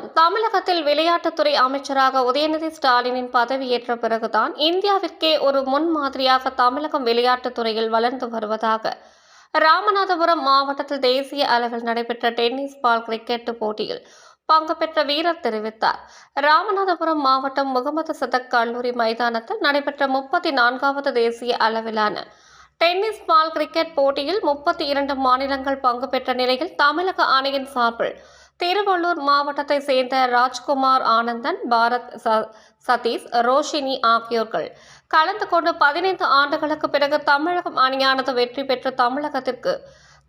தமிழகத்தில் விளையாட்டுத்துறை அமைச்சராக உதயநிதி ஸ்டாலினின் பதவியேற்ற பிறகுதான் இந்தியாவிற்கே ஒரு முன்மாதிரியாக தமிழகம் விளையாட்டுத்துறையில் வளர்ந்து வருவதாக ராமநாதபுரம் மாவட்டத்தில் தேசிய அளவில் நடைபெற்ற டென்னிஸ் பால் கிரிக்கெட் போட்டியில் பங்கு பெற்ற வீரர் தெரிவித்தார். ராமநாதபுரம் மாவட்டம் முகமது சதக் கல்லூரி மைதானத்தில் நடைபெற்ற முப்பத்தி நான்காவது தேசிய அளவிலான டென்னிஸ் பால் கிரிக்கெட் போட்டியில் முப்பத்தி இரண்டு மாநிலங்கள் பங்கு பெற்ற நிலையில் தமிழக அணியின் சார்பில் திருவள்ளூர் மாவட்டத்தை சேர்ந்த ராஜ்குமார் ஆனந்தன் பாரத் ச- சதீஷ் ரோஷினி ஆகியோர்கள். கலந்து கொண்டு பதினைந்து ஆண்டுகளுக்கு பிறகு தமிழகம் அணியானது வெற்றி பெற்ற தமிழகத்திற்கு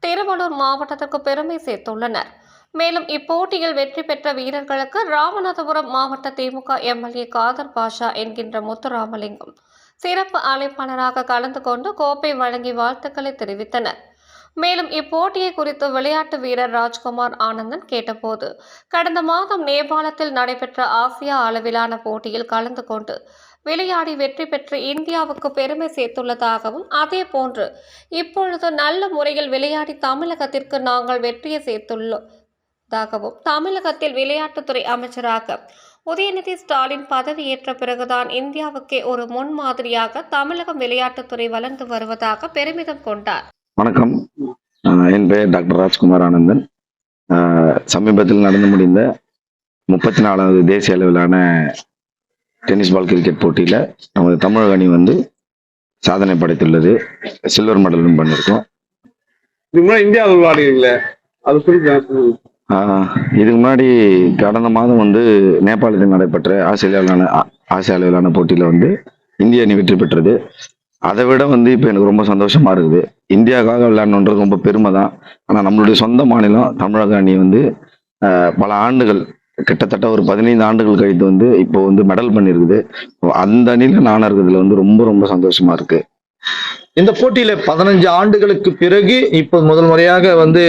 திருவள்ளூர் மாவட்டத்திற்கு பெருமை சேர்த்துள்ளனர். மேலும் இப்போட்டியில் வெற்றி பெற்ற வீரர்களுக்கு ராமநாதபுரம் மாவட்ட திமுக எம்எல்ஏ காதர் பாஷா என்கின்ற முத்துராமலிங்கம் சிறப்பு அழைப்பாளராக கலந்து கொண்டு கோப்பை வழங்கி வாழ்த்துக்களை தெரிவித்தனர். மேலும் இப்போட்டியை குறித்து விளையாட்டு வீரர் ராஜ்குமார் ஆனந்தன் கேட்டபோது கடந்த மாதம் நேபாளத்தில் நடைபெற்ற ஆசியா அளவிலான போட்டியில் கலந்து கொண்டு விளையாடி வெற்றி பெற்று இந்தியாவுக்கு பெருமை சேர்த்துள்ளதாகவும் அதே போன்று இப்பொழுது நல்ல முறையில் விளையாடி தமிழகத்திற்கு நாங்கள் வெற்றியை சேர்த்துள்ளதாகவும் தமிழகத்தில் விளையாட்டுத்துறை அமைச்சராக உதயநிதி ஸ்டாலின் பதவியேற்ற பிறகுதான் இந்தியாவுக்கே ஒரு முன்மாதிரியாக தமிழகம் விளையாட்டுத்துறை வளர்ந்து வருவதாக பெருமிதம் கொண்டார். வணக்கம். என் பெயர் டாக்டர் ராஜ்குமார் ஆனந்தன். சமீபத்தில் நடந்து முடிந்த முப்பத்தி நாலாவது தேசிய அளவிலான டென்னிஸ் பால் கிரிக்கெட் போட்டியில் நமது தமிழக அணி வந்து சாதனை படைத்துள்ளது. சில்வர் மெடல் வின் பண்ணியிருக்கோம். இதுக்கு முன்னாடி இந்தியாவில் அது இதுக்கு முன்னாடி கடந்த மாதம் வந்து நேபாளத்தில் நடைபெற்ற ஆசிய அளவிலான ஆ- ஆசிய அளவிலான போட்டியில் வந்து இந்திய அணி வெற்றி பெற்றது. அதை விட வந்து இப்போ எனக்கு ரொம்ப சந்தோஷமா இருக்குது. இந்தியாவுக்காக விளையாடணுன்றது ரொம்ப பெருமை தான் ஆனால் நம்மளுடைய சொந்த மாநிலம் தமிழக அணி வந்து பல ஆண்டுகள் கிட்டத்தட்ட ஒரு பதினைந்து ஆண்டுகள் கழித்து வந்து இப்போ வந்து மெடல் பண்ணியிருக்குது. அந்த அணியில் நான் இருக்கிறதுல வந்து ரொம்ப ரொம்ப சந்தோஷமா இருக்கு. இந்த போட்டியில பதினஞ்சு ஆண்டுகளுக்கு பிறகு இப்போ முதல் முறையாக வந்து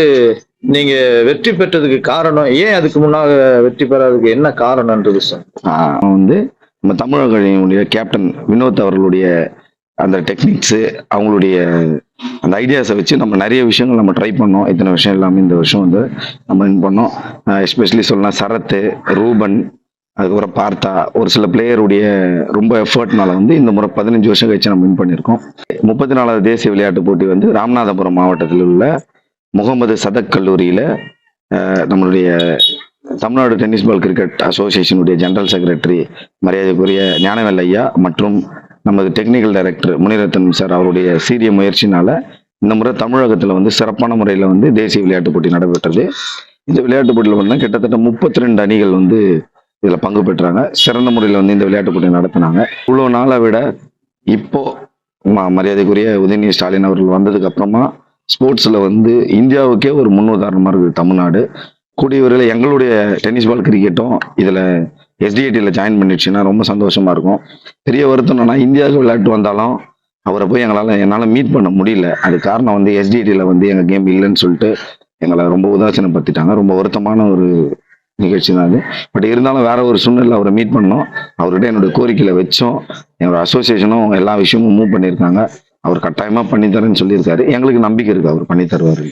நீங்க வெற்றி பெற்றதுக்கு காரணம் ஏன் அதுக்கு முன்னாக வெற்றி பெறாததுக்கு என்ன காரணம்ன்றது சார் வந்து நம்ம தமிழக அணியினுடைய கேப்டன் வினோத் அவர்களுடைய அந்த டெக்னிக்ஸு அவங்களுடைய அந்த ஐடியாஸை வச்சு நம்ம நிறைய விஷயங்கள் நம்ம ட்ரை பண்ணோம். இத்தனை விஷயம் எல்லாமே இந்த வருஷம் வந்து நம்ம வின் பண்ணோம். எஸ்பெஷலி சொல்லலாம் சரத்து ரூபன் அதுக்கப்புறம் பார்த்தா ஒரு சில பிளேயருடைய ரொம்ப எஃபர்ட்னால வந்து இந்த முறை பதினஞ்சு வருஷம் கழிச்சு நம்ம வின் பண்ணியிருக்கோம். முப்பத்தி நாலாவது தேசிய விளையாட்டுப் போட்டி வந்து ராமநாதபுரம் மாவட்டத்தில் உள்ள முகமது சதக் கல்லூரியில் நம்மளுடைய தமிழ்நாடு டென்னிஸ் பால் கிரிக்கெட் அசோசியேஷனுடைய ஜெனரல் செக்ரட்டரி மரியாதைக்குரிய ஞானவேல் ஐயா மற்றும் நமது டெக்னிக்கல் டைரக்டர் முனிரத்தன் சார் அவருடைய சீரிய முயற்சினால இந்த முறை தமிழகத்தில் வந்து சிறப்பான முறையில் வந்து தேசிய விளையாட்டு போட்டி நடைபெற்றது. இந்த விளையாட்டு போட்டியில் பார்த்தீங்கன்னா கிட்டத்தட்ட முப்பத்தி ரெண்டு அணிகள் வந்து இதில் பங்கு பெற்றாங்க. சிறந்த முறையில் வந்து இந்த விளையாட்டுப் போட்டி நடத்தினாங்க. இவ்வளோ நாளை விட இப்போ மரியாதைக்குரிய உதயநிதி ஸ்டாலின் அவர்கள் வந்ததுக்கு அப்புறமா ஸ்போர்ட்ஸில் வந்து இந்தியாவுக்கே ஒரு முன்னுதாரணமாக இருக்குது தமிழ்நாடு. கூடிய விரைவில் எங்களுடைய டென்னிஸ் பால் கிரிக்கெட்டும் இதில் எஸ்டிஐடியில் ஜாயின் பண்ணிடுச்சுன்னா ரொம்ப சந்தோஷமாக இருக்கும். பெரிய வருத்தம் என்னன்னா இந்தியாவுக்கு விளையாட்டு வந்தாலும் அவரை போய் எங்களால் என்னால் மீட் பண்ண முடியல. அது காரணம் வந்து எஸ்டிஐடியில் வந்து எங்கள் கேம் இல்லைன்னு சொல்லிட்டு எங்களை ரொம்ப உதாசீனப்படுத்திட்டாங்க. ரொம்ப வருத்தமான ஒரு நிகழ்ச்சி தான் அது. பட் இருந்தாலும் வேற ஒரு சூழ்நிலை அவரை மீட் பண்ணோம். அவர்கிட்ட என்னோட கோரிக்கையில் வச்சோம். என்னோட அசோசியேஷனும் எல்லா விஷயமும் மூவ் பண்ணியிருக்காங்க. அவர் கட்டாயமாக பண்ணித்தரேன்னு சொல்லியிருக்காரு. எங்களுக்கு நம்பிக்கை இருக்குது அவர் பண்ணி தருவார்